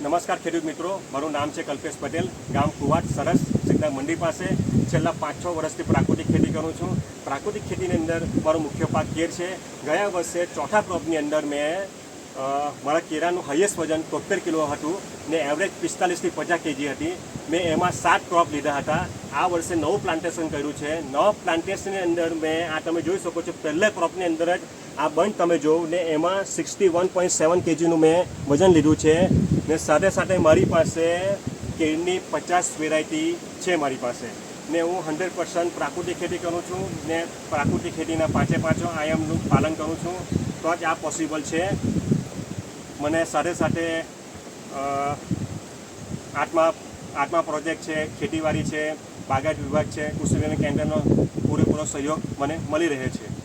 નમસ્કાર ખેડૂત મિત્રો, મારું નામ છે કલ્પેશ પટેલ, ગામ કુવાટ, સરસ સીધા મંડી પાસે. છેલ્લા પાંચ છ વર્ષથી પ્રાકૃતિક ખેતી કરું છું. પ્રાકૃતિક ખેતીની અંદર મારો મુખ્ય પાક કેર છે. ગયા વર્ષે ચોથા ક્રોપની અંદર મેં મારા કેરાનું હાઈએસ્ટ વજન તોતેર કિલો હતું ને એવરેજ પિસ્તાલીસથી પચાસ કેજી હતી. મેં એમાં સાત ક્રોપ લીધા હતા. આ વર્ષે નવું પ્લાન્ટેશન કર્યું છે. નવા પ્લાન્ટેશનની અંદર મેં, આ તમે જોઈ શકો છો, પહેલા ક્રોપની અંદર જ આ બંધ તમે જોવ ને એમાં સિક્સટી વન પોઈન્ટ સેવન કેજીનું મેં વજન લીધું છે. ને સાથે સાથે મારી પાસે કેળની પચાસ વેરાયટી છે મારી પાસે. ને હું હંડ્રેડ પર્સન્ટ પ્રાકૃતિક ખેતી કરું છું ને પ્રાકૃતિક ખેતીના પાંચે પાંચો આયામનું પાલન કરું છું. તો જ આ પોસિબલ છે. મને સાથે સાથે આત્મા આત્મા પ્રોજેક્ટ છે, ખેતીવાડી છે, બાગાયત વિભાગ છે, કૃષિ કેન્દ્રનો પૂરેપૂરો સહયોગ મને મળી રહે છે.